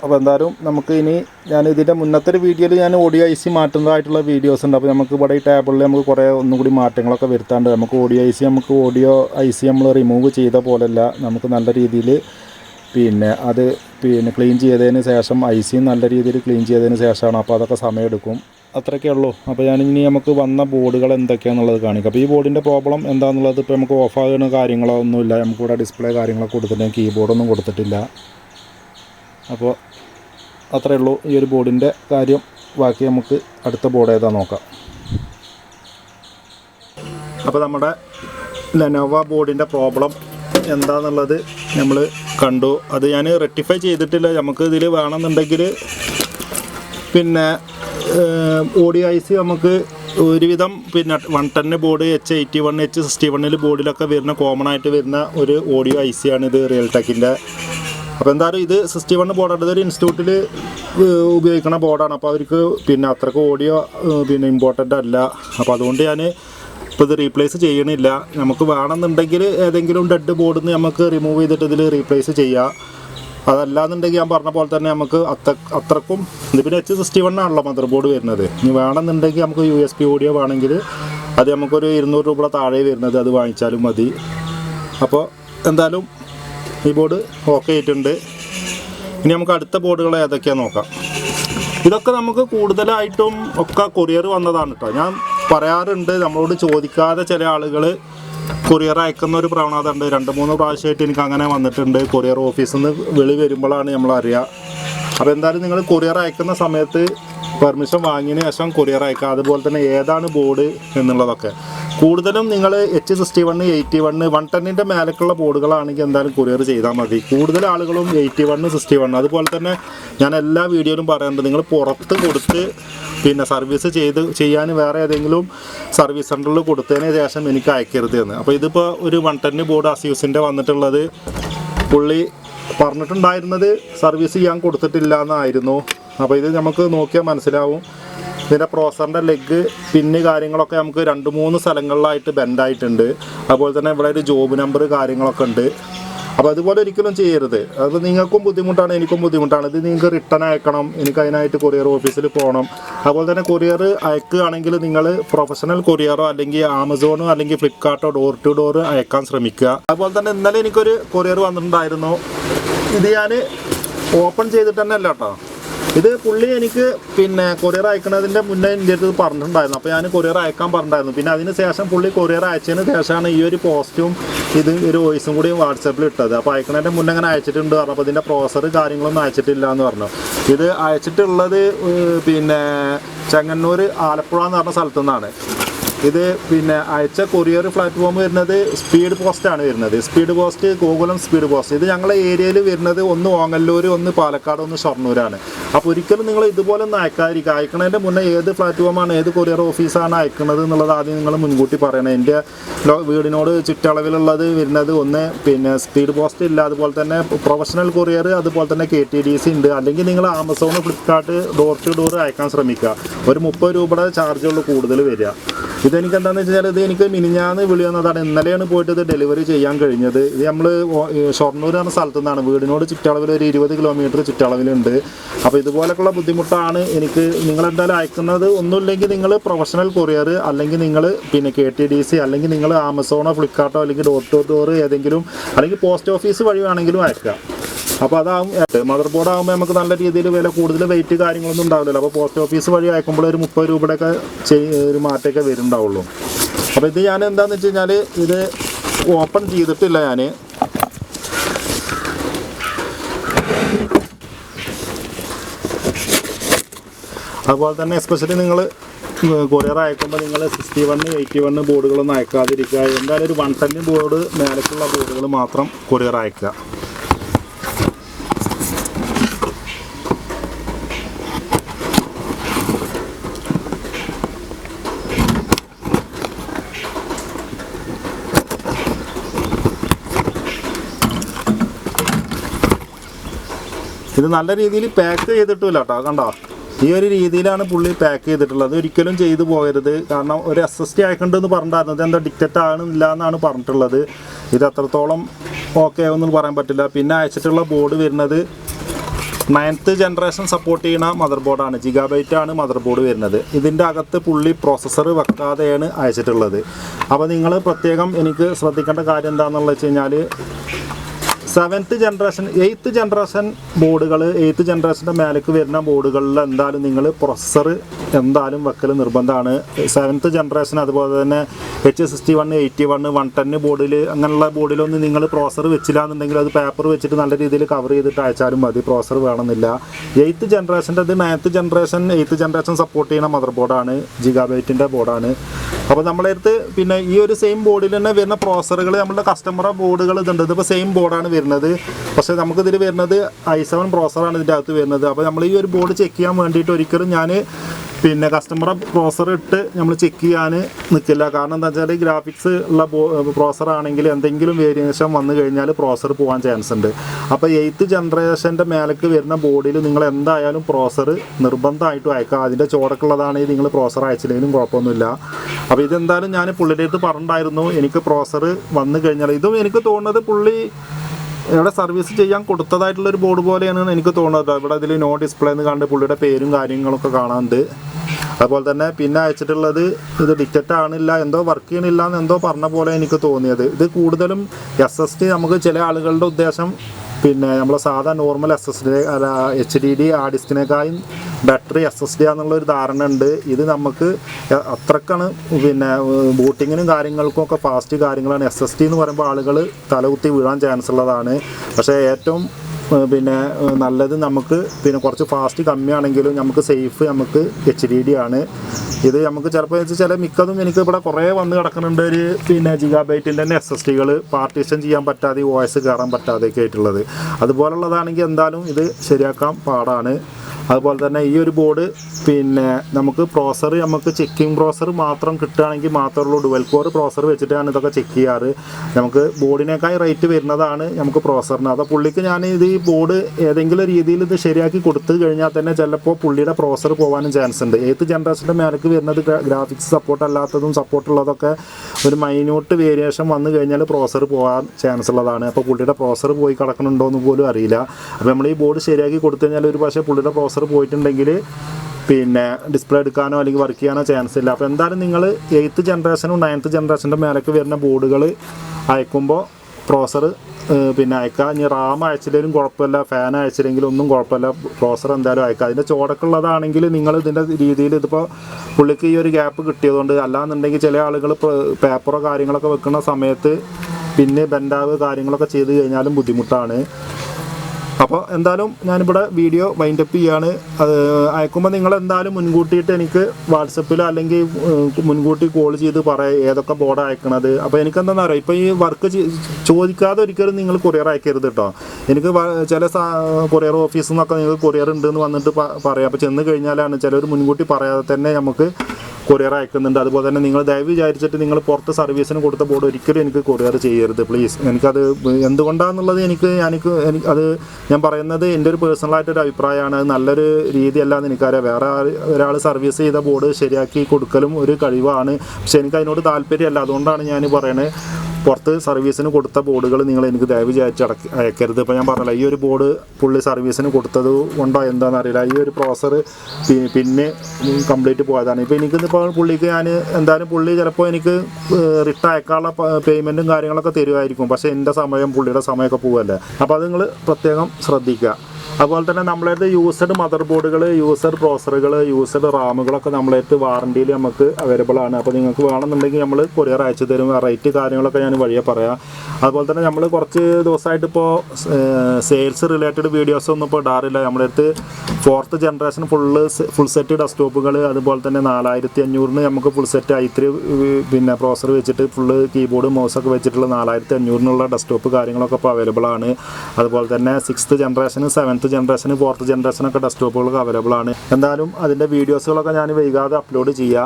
അപ്പോൾ എന്തായാലും നമുക്ക് ഇനി ഞാൻ ഇതിന്റെ മുന്നത്തെ ഒരു വീഡിയോയിൽ ഞാൻ ഓഡിയോ ഐ സി മാറ്റുന്നതായിട്ടുള്ള വീഡിയോസ് ഉണ്ട്. അപ്പോൾ നമുക്ക് ഇവിടെ ഈ ടേബിളിൽ നമുക്ക് കുറേ ഒന്നും കൂടി മാറ്റങ്ങളൊക്കെ വരുത്താണ്ട് നമുക്ക് ഓഡിയോ ഐ സി നമുക്ക് ഓഡിയോ ഐ സി നമ്മൾ റിമൂവ് ചെയ്ത പോലല്ല നമുക്ക് നല്ല രീതിയിൽ പിന്നെ അത് പിന്നെ ക്ലീൻ ചെയ്തതിന് ശേഷം ഐ സിയും നല്ല രീതിയിൽ ക്ലീൻ ചെയ്തതിന് ശേഷമാണ് അപ്പോൾ അതൊക്കെ സമയമെടുക്കും അത്രയൊക്കെ ഉള്ളൂ. അപ്പോൾ ഞാൻ ഇനി നമുക്ക് വന്ന ബോർഡുകൾ എന്തൊക്കെയാണെന്നുള്ളത് കാണിക്കാം. അപ്പോൾ ഈ ബോർഡിന്റെ പ്രോബ്ലം എന്താണെന്നുള്ളത് ഇപ്പോൾ നമുക്ക് ഓഫ് ആകുന്ന കാര്യങ്ങളോ ഒന്നുമില്ല. നമുക്കിവിടെ ഡിസ്പ്ലേ കാര്യങ്ങളൊക്കെ കൊടുത്തിട്ടില്ല കീബോർഡൊന്നും കൊടുത്തിട്ടില്ല. അപ്പോൾ അത്രയേ ഉള്ളൂ ഈ ഒരു ബോർഡിന്റെ കാര്യം. ബാക്കി നമുക്ക് അടുത്ത ബോർഡ് ഏതാ നോക്കാം. അപ്പോൾ നമ്മുടെ ലെനോവ ബോർഡിന്റെ പ്രോബ്ലം എന്താണെന്നുള്ളത് നമ്മൾ കണ്ടു. അത് ഞാൻ റെക്ടിഫൈ ചെയ്തിട്ടില്ല. നമുക്ക് ഇതിൽ വേണമെന്നുണ്ടെങ്കിൽ പിന്നെ ഓഡിയോ ഐ സി നമുക്ക് ഒരുവിധം പിന്നെ one ten board H eighty one H sixty വണ്ണിൽ ബോർഡിലൊക്കെ വരുന്ന കോമൺ ആയിട്ട് വരുന്ന ഒരു ഓഡിയോ ഐ സി ആണ് ഇത് റിയൽ ടെക്കിന്റെ അപ്പോൾ എന്തായാലും ഇത് സിക്സ്റ്റി വൺ ബോർഡാണ് ഇതൊരു ഇൻസ്റ്റിറ്റ്യൂട്ടിൽ ഉപയോഗിക്കുന്ന ബോർഡാണ് അപ്പോൾ അവർക്ക് പിന്നെ അത്രയ്ക്ക് ഓഡിയോ പിന്നെ ഇമ്പോർട്ടന്റ് അല്ല. അപ്പോൾ അതുകൊണ്ട് ഞാൻ ഇപ്പോൾ ഇത് റീപ്ലേസ് ചെയ്യണില്ല. നമുക്ക് വേണമെന്നുണ്ടെങ്കിൽ ഏതെങ്കിലും ഡെഡ് ബോർഡിൽ നിന്ന് നമുക്ക് റിമൂവ് ചെയ്തിട്ട് ഇതിൽ റീപ്ലേസ് ചെയ്യാം. അതല്ലാന്നുണ്ടെങ്കിൽ ഞാൻ പറഞ്ഞ പോലെ തന്നെ നമുക്ക് അത്ര അത്രക്കും ഇത് പിന്നെ എച്ച് സിക്സ്റ്റി വൺ ആണല്ലോ മദർ ബോർഡ് വരുന്നത്. ഇനി വേണമെന്നുണ്ടെങ്കിൽ നമുക്ക് യു എസ് പി ഓഡിയോ വേണമെങ്കിൽ അത് നമുക്കൊരു ഇരുന്നൂറ് രൂപ താഴെ വരുന്നത് അത് വാങ്ങിച്ചാലും മതി. അപ്പോൾ എന്തായാലും ഈ ബോർഡ് ഓക്കെ ആയിട്ടുണ്ട്. ഇനി നമുക്ക് അടുത്ത ബോർഡുകൾ ഏതൊക്കെയാണെന്ന് നോക്കാം. ഇതൊക്കെ നമുക്ക് കൂടുതലായിട്ടും ഒക്കെ കൊറിയർ വന്നതാണ് കേട്ടോ ഞാൻ പറയാറുണ്ട് നമ്മളോട് ചോദിക്കാതെ ചില ആളുകൾ കൊറിയർ അയക്കുന്ന ഒരു പ്രവണത ഉണ്ട്. രണ്ട് മൂന്ന് പ്രാവശ്യമായിട്ട് എനിക്ക് അങ്ങനെ വന്നിട്ടുണ്ട്. കൊറിയർ ഓഫീസിൽ നിന്ന് വിളി വരുമ്പോഴാണ് നമ്മൾ അറിയുക അപ്പോൾ എന്തായാലും നിങ്ങൾ കൊറിയർ അയക്കുന്ന സമയത്ത് പെർമിഷൻ വാങ്ങിയതിന് ശേഷം കൊറിയർ അയക്കുക അതുപോലെ തന്നെ ഏതാണ് ബോർഡ് എന്നുള്ളതൊക്കെ. കൂടുതലും നിങ്ങൾ H sixty one eighty one one ടെന്നിന്റെ മേലേക്കുള്ള ബോർഡുകളാണെങ്കിൽ എന്തായാലും കൊറിയർ ചെയ്താൽ മതി. കൂടുതൽ ആളുകളും എയ്റ്റി വൺ സിക്സ്റ്റി വൺ അതുപോലെ തന്നെ ഞാൻ എല്ലാ വീഡിയോയിലും പറയാറുണ്ട് നിങ്ങൾ പുറത്ത് കൊടുത്ത് പിന്നെ സർവീസ് ചെയ്ത് ചെയ്യാൻ വേറെ ഏതെങ്കിലും സർവീസ് സെന്ററിൽ കൊടുത്തതിന് ശേഷം എനിക്ക് അയക്കരുത് എന്ന്. അപ്പോൾ ഇതിപ്പോൾ ഒരു വൺ ടെന്ന് ബോർഡ് അസ്യൂസിന്റെ വന്നിട്ടുള്ളത് പുള്ളി പറഞ്ഞിട്ടുണ്ടായിരുന്നത് സർവീസ് ചെയ്യാൻ കൊടുത്തിട്ടില്ല എന്നായിരുന്നു. അപ്പോൾ ഇത് നമുക്ക് നോക്കിയാൽ മനസ്സിലാവും. ഇതിന്റെ പ്രോസറിന്റെ ലെഗ് പിന്ന് കാര്യങ്ങളൊക്കെ നമുക്ക് രണ്ട് മൂന്ന് സ്ഥലങ്ങളിലായിട്ട് ബെൻഡായിട്ടുണ്ട് അതുപോലെ തന്നെ ഇവിടെ ഒരു ജോബ് നമ്പർ കാര്യങ്ങളൊക്കെ ഉണ്ട്. അപ്പോൾ അതുപോലെ ഒരിക്കലും ചെയ്യരുത്. അത് നിങ്ങൾക്കും ബുദ്ധിമുട്ടാണ് എനിക്കും ബുദ്ധിമുട്ടാണ്. ഇത് നിങ്ങൾക്ക് റിട്ടേൺ അയക്കണം. എനിക്ക് അതിനായിട്ട് കൊറിയർ ഓഫീസിൽ പോകണം അതുപോലെ തന്നെ കൊറിയർ അയക്കുകയാണെങ്കിൽ നിങ്ങൾ പ്രൊഫഷണൽ കൊറിയറോ അല്ലെങ്കിൽ ആമസോണോ അല്ലെങ്കിൽ ഫ്ലിപ്കാർട്ടോ ഡോർ ടു ഡോർ അയക്കാൻ ശ്രമിക്കുക. അതുപോലെ തന്നെ ഇന്നലെ എനിക്കൊരു കൊറിയർ വന്നിട്ടുണ്ടായിരുന്നു. ഇത് ഞാൻ ഓപ്പൺ ചെയ്തിട്ട് തന്നെ അല്ല കേട്ടോ ഇത് പുള്ളി എനിക്ക് പിന്നെ കൊറിയർ അയക്കുന്നതിന്റെ മുന്നേ എന്റെ അടുത്ത് പറഞ്ഞിട്ടുണ്ടായിരുന്നു. അപ്പോൾ ഞാൻ കൊറിയർ അയക്കാൻ പറഞ്ഞിട്ടുണ്ടായിരുന്നു. പിന്നെ അതിന് ശേഷം പുള്ളി കൊറിയർ അയച്ചതിന് ശേഷമാണ് ഈ ഒരു പോസ്റ്റും ഇത് ഒരു വോയിസും കൂടി വാട്സാപ്പിൽ ഇട്ടത്. അപ്പോൾ അയക്കുന്നതിന്റെ മുന്നേ അങ്ങനെ അയച്ചിട്ടുണ്ട് പറഞ്ഞു. അപ്പോൾ ഇതിന്റെ പ്രോസർ കാര്യങ്ങളൊന്നും അയച്ചിട്ടില്ല എന്ന് പറഞ്ഞു. ഇത് അയച്ചിട്ടുള്ളത് പിന്നെ ചെങ്ങന്നൂർ ആലപ്പുഴ എന്ന് പറഞ്ഞ സ്ഥലത്തു നിന്നാണ്. ഇത് പിന്നെ അയച്ച കൊറിയർ പ്ലാറ്റ്ഫോം വരുന്നത് സ്പീഡ് പോസ്റ്റ് ആണ് വരുന്നത്. Speed post Gokulam speed post ഇത് ഞങ്ങളെ ഏരിയയിൽ വരുന്നത് ഒന്ന് ഓങ്ങല്ലൂർ ഒന്ന് പാലക്കാട് ഒന്ന് ഷൊർണൂരാണ്. അപ്പോൾ ഒരിക്കലും നിങ്ങൾ ഇതുപോലെ ഒന്നും അയക്കാതിരിക്കുക. അയക്കണതിന്റെ മുന്നേ ഏത് പ്ലാറ്റ്ഫോമാണ് ഏത് കൊറിയർ ഓഫീസാണ് അയക്കുന്നത് എന്നുള്ളത് ആദ്യം നിങ്ങൾ മുൻകൂട്ടി പറയണം. എന്റെ വീടിനോട് ചുറ്റളവിലുള്ളത് വരുന്നത് ഒന്ന് പിന്നെ സ്പീഡ് പോസ്റ്റ് ഇല്ല. അതുപോലെ തന്നെ പ്രൊഫഷണൽ കൊറിയർ അതുപോലെ തന്നെ കെ ടി ഡി സി ഉണ്ട്. അല്ലെങ്കിൽ നിങ്ങൾ Amazon Flipkart door to door അയക്കാൻ ശ്രമിക്കുക. ഒരു മുപ്പത് രൂപയുടെ ചാർജുകൾ കൂടുതൽ വരിക. ഇതെനിക്ക് എന്താണെന്ന് വെച്ചാൽ ഇത് എനിക്ക് മിനിഞ്ഞാന്ന് വിളി വന്നതാണ്. ഇന്നലെയാണ് പോയിട്ട് ഇത് ഡെലിവറി ചെയ്യാൻ കഴിഞ്ഞത്. ഇത് നമ്മൾ ഷൊർണൂർ എന്ന സ്ഥലത്തു നിന്നാണ് വീടിനോട് ചുറ്റളവിൽ ഒരു ഇരുപത് കിലോമീറ്റർ ചുറ്റളവിലുണ്ട്. അപ്പോൾ ഇതുപോലൊക്കെയുള്ള ബുദ്ധിമുട്ടാണ് എനിക്ക് നിങ്ങൾ എന്തായാലും അയക്കുന്നത്. ഒന്നുമില്ലെങ്കിൽ നിങ്ങൾ പ്രൊഫഷണൽ കൊറിയർ അല്ലെങ്കിൽ നിങ്ങൾ പിന്നെ കെ ടി ഡി സി അല്ലെങ്കിൽ നിങ്ങൾ ആമസോണോ ഫ്ലിപ്കാർട്ടോ അല്ലെങ്കിൽ ഡോർ ടു ഡോർ ഏതെങ്കിലും അല്ലെങ്കിൽ പോസ്റ്റ് ഓഫീസ് വഴി വേണമെങ്കിലും അയക്കുക അപ്പോൾ അതാവും മദർ ബോർഡ് ആകുമ്പോൾ നമുക്ക് നല്ല രീതിയിൽ വില കൂടുതൽ വെയിറ്റ് കാര്യങ്ങളൊന്നും ഉണ്ടാവില്ലല്ലോ. അപ്പോൾ പോസ്റ്റ് ഓഫീസ് വഴി അയക്കുമ്പോൾ ഒരു മുപ്പത് രൂപയുടെ ഒക്കെ ഒരു മാറ്റമൊക്കെ വരുന്നുണ്ടാവുള്ളൂ അപ്പോൾ ഇത് ഞാൻ എന്താണെന്ന് വെച്ച് കഴിഞ്ഞാൽ ഇത് ഓപ്പൺ ചെയ്തിട്ടില്ല ഞാൻ അതുപോലെ തന്നെ എസ്പെഷ്യലി നിങ്ങൾ കൊറിയർ അയക്കുമ്പോൾ നിങ്ങൾ സിക്സ്റ്റി വൺ എയ്റ്റി വൺ ബോർഡുകളൊന്നും അയക്കാതിരിക്കുക. എന്തായാലും ഒരു വൺ ടെൻ ബോർഡ് മേലേക്കുള്ള ബോർഡുകൾ മാത്രം കൊറിയർ അയക്കുക. ഇത് നല്ല രീതിയിൽ പാക്ക് ചെയ്തിട്ടില്ല കേട്ടോ കണ്ടോ? ഈ ഒരു രീതിയിലാണ് പുള്ളി പാക്ക് ചെയ്തിട്ടുള്ളത്. ഒരിക്കലും ചെയ്തു പോകരുത്. കാരണം ഒരു എസ് എസ് ടി അയക്കണ്ടെന്ന് പറഞ്ഞിട്ടുണ്ടായിരുന്നത് എന്താ ഡിക്റ്ററ്റ് ആകണില്ല എന്നാണ് പറഞ്ഞിട്ടുള്ളത്. ഇത് അത്രത്തോളം ഓക്കെ ആവുമെന്ന് പറയാൻ പറ്റില്ല. പിന്നെ അയച്ചിട്ടുള്ള ബോർഡ് വരുന്നത് നയൻത്ത് ജനറേഷൻ സപ്പോർട്ട് ചെയ്യുന്ന മദർ ബോർഡാണ് ജിഗാബൈറ്റ് ആണ് മദർ ബോർഡ് വരുന്നത്. ഇതിന്റെ അകത്ത് പുള്ളി പ്രോസസ്സർ വെക്കാതെയാണ് അയച്ചിട്ടുള്ളത്. അപ്പോൾ നിങ്ങൾ പ്രത്യേകം എനിക്ക് ശ്രദ്ധിക്കേണ്ട കാര്യം എന്താണെന്നുള്ളത് വെച്ച് കഴിഞ്ഞാൽ സെവൻത്ത് ജനറേഷൻ എയ്ത്ത് ജനറേഷൻ ബോർഡുകൾ എയ്ത്ത് ജനറേഷന്റെ മേലേക്ക് വരുന്ന ബോർഡുകളിൽ എന്തായാലും നിങ്ങൾ പ്രൊസസ്സർ എന്തായാലും വെക്കൽ നിർബന്ധമാണ്. സെവൻത്ത് ജനറേഷൻ അതുപോലെ തന്നെ H sixty one eighty one one ten ബോർഡിൽ അങ്ങനെയുള്ള ബോർഡിലൊന്നും നിങ്ങൾ പ്രോസർ വെച്ചില്ല എന്നുണ്ടെങ്കിൽ അത് പേപ്പർ വെച്ചിട്ട് നല്ല രീതിയിൽ കവർ ചെയ്തിട്ട് അയച്ചാലും മതി. പ്രോസർ വേണമെന്നില്ല. എയ്ത്ത് ജനറേഷന്റെ അത് ninth generation eighth generation support ചെയ്യുന്ന മദർ ബോർഡാണ് ജിഗാബൈറ്റിന്റെ ബോർഡാണ് അപ്പോൾ നമ്മളെ അടുത്ത് പിന്നെ ഈ ഒരു സെയിം ബോർഡിൽ തന്നെ വരുന്ന പ്രോസറുകൾ നമ്മുടെ കസ്റ്റമർ ബോർഡുകൾ ഇതുണ്ട്. ഇതിപ്പോൾ സെയിം ബോർഡാണ് വരുന്നത്. പക്ഷേ നമുക്കിതിൽ വരുന്നത് ഐ സെവൻ പ്രോസറാണ് ഇതിന്റെ അകത്ത് വരുന്നത്. അപ്പോൾ നമ്മൾ ഈ ഒരു ബോർഡ് ചെക്ക് ചെയ്യാൻ വേണ്ടിയിട്ട് ഒരിക്കലും ഞാൻ പിന്നെ കസ്റ്റമറെ പ്രോസർ ഇട്ട് നമ്മൾ ചെക്ക് ചെയ്യാൻ നിൽക്കില്ല കാരണം എന്താ വെച്ചാൽ ഗ്രാഫിക്സ് ഉള്ള പ്രോസർ ആണെങ്കിൽ എന്തെങ്കിലും വേരിയേഷൻ വന്നു കഴിഞ്ഞാൽ പ്രോസർ പോകാൻ ചാൻസ് ഉണ്ട്. അപ്പോൾ എയ്ത്ത് ജനറേഷന്റെ മേലേക്ക് വരുന്ന ബോർഡിൽ നിങ്ങൾ എന്തായാലും പ്രോസർ നിർബന്ധമായിട്ടും അയക്കുക അതിന്റെ ചോടക്കുള്ളതാണെങ്കിൽ നിങ്ങൾ പ്രോസർ അയച്ചില്ലെങ്കിലും കുഴപ്പമൊന്നുമില്ല. അപ്പോൾ ഇതെന്തായാലും ഞാൻ പുള്ളിയുടെ അടുത്ത് പറഞ്ഞിട്ടുണ്ടായിരുന്നു. എനിക്ക് പ്രോസർ വന്നു കഴിഞ്ഞാൽ ഇതും എനിക്ക് തോന്നുന്നത് പുള്ളി ഇവിടെ സർവീസ് ചെയ്യാൻ കൊടുത്തതായിട്ടുള്ള ഒരു ബോർഡ് പോലെയാണ് എനിക്ക് തോന്നുന്നത്. ഇവിടെ അതിൽ നോ ഡിസ്പ്ലേ എന്ന് കണ്ട് പുള്ളിയുടെ പേരും കാര്യങ്ങളൊക്കെ കാണാനുണ്ട് അതുപോലെ തന്നെ പിന്നെ അയച്ചിട്ടുള്ളത് ഇത് ഡിറ്റക്റ്റ് ആണില്ല എന്തോ വർക്ക് ചെയ്യണില്ല എന്ന് എന്തോ പറഞ്ഞ പോലെ എനിക്ക് തോന്നിയത്. ഇത് കൂടുതലും എസ് എസ് ടി നമുക്ക് ചില ആളുകളുടെ ഉദ്ദേശം പിന്നെ നമ്മളെ സാധാ നോർമൽ എസ് എസ് ഡി അല്ല എച്ച് ഡി ഡി ആ ഡിസ്കിനേക്കാളും ബാറ്ററി എസ് എസ് ഡി ആണെന്നുള്ളൊരു ധാരണ ഉണ്ട് ഇത് നമുക്ക് അത്രക്കാണ് പിന്നെ ബൂട്ടിങ്ങിനും കാര്യങ്ങൾക്കും ഒക്കെ ഫാസ്റ്റ് കാര്യങ്ങളാണ്. എസ് എസ് ടി എന്ന് പറയുമ്പോൾ ആളുകൾ തലകുത്തി വീഴാൻ ചാൻസ് ഉള്ളതാണ്. പക്ഷേ ഏറ്റവും പിന്നെ നല്ലത് നമുക്ക് പിന്നെ കുറച്ച് ഫാസ്റ്റ് കമ്മിയാണെങ്കിലും നമുക്ക് സേഫ് നമുക്ക് എച്ച് ഡി ഡി ആണ്. ഇത് നമുക്ക് ചിലപ്പോൾ ചില മിക്കതും എനിക്ക് ഇവിടെ കുറേ വന്ന് കിടക്കുന്നുണ്ട് ഒരു പിന്നെ ജിഗാബൈറ്റിന്റെ തന്നെ എസ് എസ് ടികൾ പാർട്ടീഷൻ ചെയ്യാൻ പറ്റാതെ വോയിസ് കയറാൻ പറ്റാതെയൊക്കെ ആയിട്ടുള്ളത്. അതുപോലുള്ളതാണെങ്കിൽ എന്തായാലും ഇത് ശരിയാക്കാൻ പാടാണ്. അതുപോലെ തന്നെ ഈ ഒരു ബോർഡ് പിന്നെ നമുക്ക് പ്രോസർ നമുക്ക് ചെക്കിംഗ് പ്രോസർ മാത്രം കിട്ടുകയാണെങ്കിൽ മാത്രമേ ഉള്ളൂ. ഡുവൽ കോർ പ്രോസർ വെച്ചിട്ടാണ് ഇതൊക്കെ ചെക്ക് ചെയ്യാറ്. നമുക്ക് ബോർഡിനേക്കാൾ റേറ്റ് വരുന്നതാണ് നമുക്ക് പ്രോസറിന് അപ്പോൾ പുള്ളിക്ക് ഞാൻ ഇത് ഈ ബോർഡ് ഏതെങ്കിലും രീതിയിൽ ഇത് ശരിയാക്കി കൊടുത്തു കഴിഞ്ഞാൽ തന്നെ ചിലപ്പോൾ പുള്ളിയുടെ പ്രോസർ പോകാനും ചാൻസ് ഉണ്ട്. ഏത് ജനറേഷന്റെ മേലേക്ക് വരുന്നത് ഗ്രാഫിക്സ് സപ്പോർട്ട് അല്ലാത്തതും സപ്പോർട്ട് ഉള്ളതൊക്കെ ഒരു മൈന്യൂട്ട് വേരിയേഷൻ വന്നു കഴിഞ്ഞാൽ പ്രോസർ പോകാൻ ചാൻസ് ഉള്ളതാണ്. അപ്പോൾ പുള്ളിയുടെ പ്രോസർ പോയി കിടക്കണുണ്ടോ എന്ന് പോലും അറിയില്ല. അപ്പോൾ നമ്മൾ ഈ ബോർഡ് ശരിയാക്കി കൊടുത്തു കഴിഞ്ഞാൽ ഒരു പക്ഷേ പുള്ളിയുടെ പ്രോസർ പോയിട്ടുണ്ടെങ്കിൽ പിന്നെ ഡിസ്പ്ലേ എടുക്കാനോ അല്ലെങ്കിൽ വർക്ക് ചെയ്യാനോ ചാൻസ് ഇല്ല. അപ്പോൾ എന്തായാലും നിങ്ങൾ എയ്ത്ത് ജനറേഷനും നയൻത്ത് ജനറേഷന്റെ മേലേക്ക് വരുന്ന ബോർഡുകൾ അയക്കുമ്പോൾ പ്രോസർ പിന്നെ അയക്കുക ഇനി റാം അയച്ചില്ലെങ്കിലും കുഴപ്പമില്ല. ഫാൻ അയച്ചില്ലെങ്കിലും ഒന്നും കുഴപ്പമില്ല. പ്രോസർ എന്തായാലും അയക്കുക അതിന്റെ ചോടക്കുള്ളതാണെങ്കിൽ നിങ്ങൾ ഇതിന്റെ രീതിയിൽ ഇതിപ്പോൾ പുള്ളിക്ക് ഈ ഒരു ഗ്യാപ്പ് കിട്ടിയതുകൊണ്ട് അല്ലാന്നുണ്ടെങ്കിൽ ചില ആളുകൾ പേപ്പറോ കാര്യങ്ങളൊക്കെ വെക്കുന്ന സമയത്ത് പിന്നെ ബെൻഡാവ് കാര്യങ്ങളൊക്കെ ചെയ്ത് കഴിഞ്ഞാലും ബുദ്ധിമുട്ടാണ്. അപ്പോൾ എന്തായാലും ഞാനിവിടെ വീഡിയോ വൈൻഡപ്പ് ചെയ്യാണ്. അത് അയക്കുമ്പോൾ നിങ്ങൾ എന്തായാലും മുൻകൂട്ടിയിട്ട് എനിക്ക് വാട്സപ്പിലോ അല്ലെങ്കിൽ മുൻകൂട്ടി കോൾ ചെയ്ത് പറയാം ഏതൊക്കെ ബോർഡ് അയക്കണത്. അപ്പോൾ എനിക്ക് എന്താണെന്ന് അറിയാം? ഇപ്പോൾ ഈ വർക്ക് ചോദിക്കാതെ ഒരിക്കലും നിങ്ങൾ കൊറിയർ അയക്കരുത് കേട്ടോ എനിക്ക് ചില കൊറിയർ ഓഫീസിൽ നിന്നൊക്കെ നിങ്ങൾക്ക് കൊറിയർ ഉണ്ട് എന്ന് വന്നിട്ട് പറയാം. അപ്പോൾ ചെന്ന് കഴിഞ്ഞാലാണ് ചിലർ മുൻകൂട്ടി പറയാതെ തന്നെ നമുക്ക് കൊറിയർ അയക്കുന്നുണ്ട്. അതുപോലെ തന്നെ നിങ്ങൾ ദയവ് വിചാരിച്ചിട്ട് നിങ്ങൾ പുറത്ത് സർവീസിന് കൊടുത്ത ബോർഡ് ഒരിക്കലും എനിക്ക് കൊറിയർ ചെയ്യരുത് പ്ലീസ് എനിക്കത് എന്തുകൊണ്ടാണെന്നുള്ളത് എനിക്ക് എനിക്ക് അത് ഞാൻ പറയുന്നത് എന്റെ ഒരു പേഴ്സണലായിട്ടൊരു അഭിപ്രായമാണ്. നല്ലൊരു രീതിയല്ല എന്ന് എനിക്കറിയാം. വേറെ ഒരാൾ സർവീസ് ചെയ്ത ബോർഡ് ശരിയാക്കി കൊടുക്കലും ഒരു കഴിവാണ്. പക്ഷെ എനിക്ക് അതിനോട് താല്പര്യമല്ല അതുകൊണ്ടാണ് ഞാൻ പറയണത് പുറത്ത് സർവീസിന് കൊടുത്ത ബോർഡുകൾ നിങ്ങൾ എനിക്ക് ദയവ് വിചാരിച്ച് അടക്കി അയക്കരുത്. ഇപ്പോൾ ഞാൻ പറഞ്ഞില്ല ഈ ഒരു ബോർഡ് പുള്ളി സർവീസിന് കൊടുത്തത് കൊണ്ടോ എന്താണെന്ന് അറിയില്ല. ഈ ഒരു പ്രോസർ പിന്നെ കംപ്ലീറ്റ് പോയതാണ്. ഇപ്പോൾ എനിക്കിപ്പോൾ പുള്ളിക്ക് ഞാൻ എന്തായാലും പുള്ളി ചിലപ്പോൾ എനിക്ക് റിട്ട് അയക്കാനുള്ള പേയ്മെന്റും കാര്യങ്ങളൊക്കെ തരുമായിരിക്കും. പക്ഷേ എന്റെ സമയം പുള്ളിയുടെ സമയമൊക്കെ പോവല്ലേ? അപ്പോൾ അത് നിങ്ങൾ പ്രത്യേകം ശ്രദ്ധിക്കുക. അതുപോലെ തന്നെ നമ്മളടുത്ത് യൂസഡ് മദർ ബോർഡുകൾ യൂസഡ് പ്രോസറുകൾ യൂസഡ് റാമുകളൊക്കെ നമ്മളടുത്ത് വാറണ്ടിയിൽ നമുക്ക് അവൈലബിൾ ആണ്. അപ്പോൾ നിങ്ങൾക്ക് വേണമെന്നുണ്ടെങ്കിൽ നമ്മൾ കൊറിയർ അയച്ചു തരും. റേറ്റ് കാര്യങ്ങളൊക്കെ ഞാൻ വഴിയെ പറയാം. അതുപോലെ തന്നെ നമ്മൾ കുറച്ച് ദിവസമായിട്ട് ഇപ്പോൾ സെയിൽസ് റിലേറ്റഡ് വീഡിയോസ് ഒന്നും ഇപ്പോൾ ഇടാറില്ല. നമ്മളടുത്ത് fourth generation full full set ഡെസ്ക്ടോപ്പുകൾ അതുപോലെ തന്നെ നാലായിരത്തി അഞ്ഞൂറിന് നമുക്ക് ഫുൾ സെറ്റ് ഐ ത്രീ പിന്നെ പ്രോസർ വെച്ചിട്ട് ഫുള്ള് കീബോർഡ് മൗസൊക്കെ വെച്ചിട്ടുള്ള നാലായിരത്തി അഞ്ഞൂറിനുള്ള ഡെസ്ക്ടോപ്പ് കാര്യങ്ങളൊക്കെ ഇപ്പോൾ അവൈലബിൾ ആണ്. അതുപോലെ തന്നെ സിക്സ്ത് ജനറേഷന് സെവൻത്ത് ജനറേഷന് ഫോർത്ത് ജനറേഷനൊക്കെ ഡെസ്ക്ടോപ്പുകളൊക്കെ അവൈലബിൾ ആണ്. എന്തായാലും അതിന്റെ വീഡിയോസുകളൊക്കെ ഞാൻ വൈകാതെ അപ്ലോഡ് ചെയ്യുക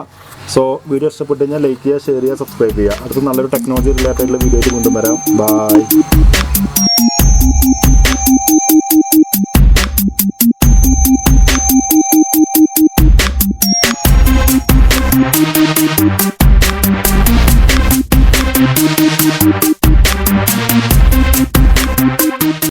സോ വീഡിയോ ഇഷ്ടപ്പെട്ട് കഴിഞ്ഞാൽ ലൈക്ക് ചെയ്യുക ഷെയർ ചെയ്യുക സബ്സ്ക്രൈബ് ചെയ്യുക. അടുത്ത നല്ലൊരു ടെക്നോളജി റിലേറ്റഡ് വീഡിയോയിൽ കൊണ്ടുവരാം ബൈ